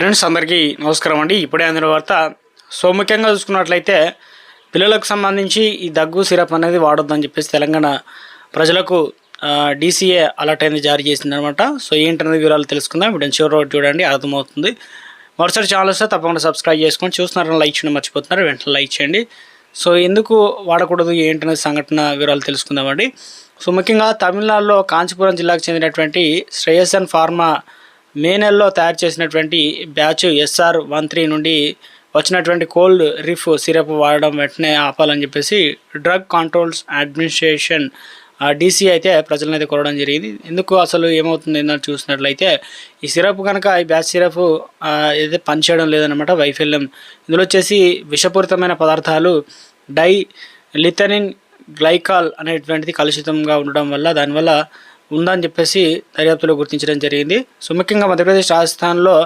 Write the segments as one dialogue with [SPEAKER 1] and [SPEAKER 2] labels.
[SPEAKER 1] Friends అందరికీ నమస్కారం అండి. ఇప్పుడే అందిన వార్త సో ముఖ్యంగా చూసుకున్నట్లయితే పిల్లలకు సంబంధించి ఈ దగ్గు సిరప్ అనేది వాడొద్దని చెప్పేసి తెలంగాణ ప్రజలకు డీసీఏ అలర్ట్ అనేది జారీ చేసింది అనమాట సో ఏంటనేది వివరాలు తెలుసుకుందాం. వీడియో చివరి చూడండి అర్థమవుతుంది. మరోసారి ఛానల్ వస్తే తప్పకుండా సబ్స్క్రైబ్ చేసుకొని చూస్తున్నారని లైక్ చేయడం మర్చిపోతున్నారు వెంటనే లైక్ చేయండి. సో ఎందుకు వాడకూడదు ఏంటనేది సంఘటన వివరాలు తెలుసుకుందామండి. సో ముఖ్యంగా తమిళనాడులో కాంచీపురం జిల్లాకు చెందినటువంటి శ్రేయస్ అండ్ ఫార్మా మే నెలలో తయారు చేసినటువంటి బ్యాచ్ ఎస్ఆర్ వన్ త్రీ నుండి వచ్చినటువంటి కోల్డ్ రిఫ్ సిరప్ వాడడం వెంటనే ఆపాలని చెప్పేసి డ్రగ్ కంట్రోల్స్ అడ్మినిస్ట్రేషన్ డీసీ అయితే ప్రజలను అయితే కోరడం జరిగింది. ఎందుకు అసలు ఏమవుతుంది ఏంటని చూసినట్లయితే ఈ సిరప్ కనుక ఈ బ్యాచ్ సిరప్ ఏదైతే పనిచేయడం లేదనమాట వైఫల్యం. ఇందులో వచ్చేసి విషపూరితమైన పదార్థాలు డై లిథనిన్ గ్లైకాల్ అనేటువంటిది కలుషితంగా ఉండడం వల్ల దానివల్ల ఉందని చెప్పేసి దర్యాప్తులో గుర్తించడం జరిగింది. సో ముఖ్యంగా మధ్యప్రదేశ్ రాజస్థాన్లో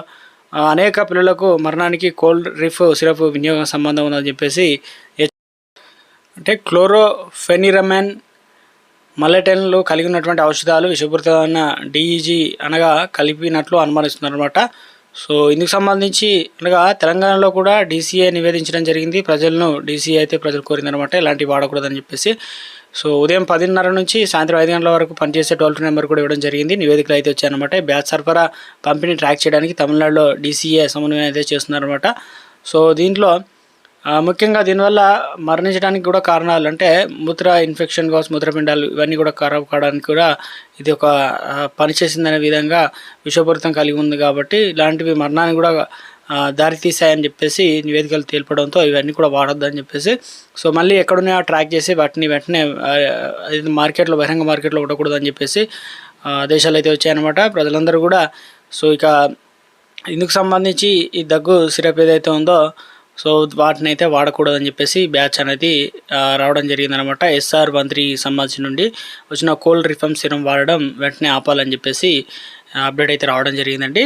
[SPEAKER 1] అనేక పిల్లలకు మరణానికి కోల్డ్ రిఫ్ సిరప్ వినియోగం సంబంధం ఉందని చెప్పేసి అంటే క్లోరోఫెనిరమెన్ మల్లెటెన్లు కలిగి ఉన్నటువంటి ఔషధాలు విషపూరితమైన డీఈజీ అనగా కలిపినట్లు అనుమానిస్తున్నారన్నమాట. సో ఇందుకు సంబంధించి అనగా తెలంగాణలో కూడా డీసీఏ నివేదించడం జరిగింది. ప్రజలను డీసీఏ అయితే ప్రజలు కోరిందనమాట. ఇలాంటివి వాడకూడదని చెప్పేసి. సో ఉదయం పదిన్నర నుంచి సాయంత్రం ఐదు గంటల వరకు పనిచేసే టోల్ ఫ్రీ నెంబర్ కూడా ఇవ్వడం జరిగింది. నివేదికలు అయితే వచ్చాయన్నమాట. బ్యాచ్ సరఫరా పంపిణీ ట్రాక్ చేయడానికి తమిళనాడులో డీసీఏ సమన్వయం అయితే చేస్తున్నారనమాట సో దీంట్లో ముఖ్యంగా దీనివల్ల మరణించడానికి కూడా కారణాలు అంటే మూత్ర ఇన్ఫెక్షన్ కావచ్చు మూత్రపిండాలు ఇవన్నీ కూడా ఖరాబ్ కావడానికి కూడా ఇది ఒక పనిచేసిందనే విధంగా విషపూరితం కలిగి ఉంది కాబట్టి ఇలాంటివి మరణానికి కూడా దారితీసాయని చెప్పేసి నివేదికలు తేల్పడంతో ఇవన్నీ కూడా వాడొద్దని చెప్పేసి. సో మళ్ళీ ఎక్కడున్నాయో ట్రాక్ చేసి వాటిని వెంటనే మార్కెట్లో బహిరంగ మార్కెట్లో ఉండకూడదని చెప్పేసి దేశాలు అయితే వచ్చాయన్నమాట. ప్రజలందరూ కూడా సో ఇక ఇందుకు సంబంధించి ఈ దగ్గు సిరప్ ఏదైతే ఉందో సో వాటిని అయితే వాడకూడదని చెప్పేసి బ్యాచ్ అనేది రావడం జరిగిందనమాట. ఎస్ఆర్ వన్ త్రీ సంబంధించి నుండి వచ్చిన కోల్డ్ రిఫమ్ సిరం వాడడం వెంటనే ఆపాలని చెప్పేసి అప్డేట్ అయితే రావడం జరిగిందండి.